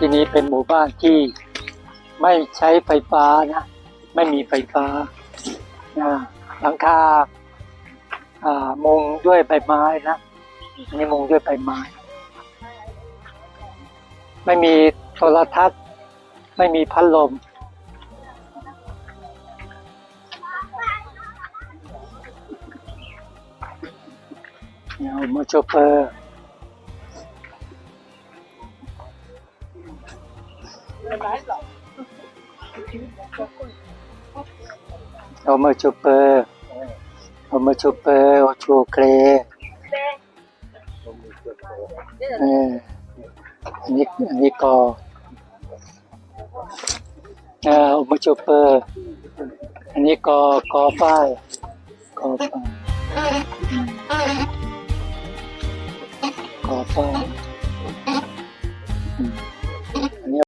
ที่นี้เป็นหมู่บ้านที่ไม่ใช้ไฟฟ้านะ ไม่มีไฟฟ้านะหลังคาอ่ามุงด้วยใบไม้นะอันนี่มุงด้วยใบไม้ ไม่มีโทรทัศน์ ไม่มีพัดลมเนี่ยโมโชเปอร์ โอมอร์ชูเปอร์โอมอร์ชูเปอร์โอชูเครเอออันนี้อันนี้กออ่าโอมอร์ชูเปอร์อันนี้กอกอฝ้ายกอฝ้ายขอฟ้าย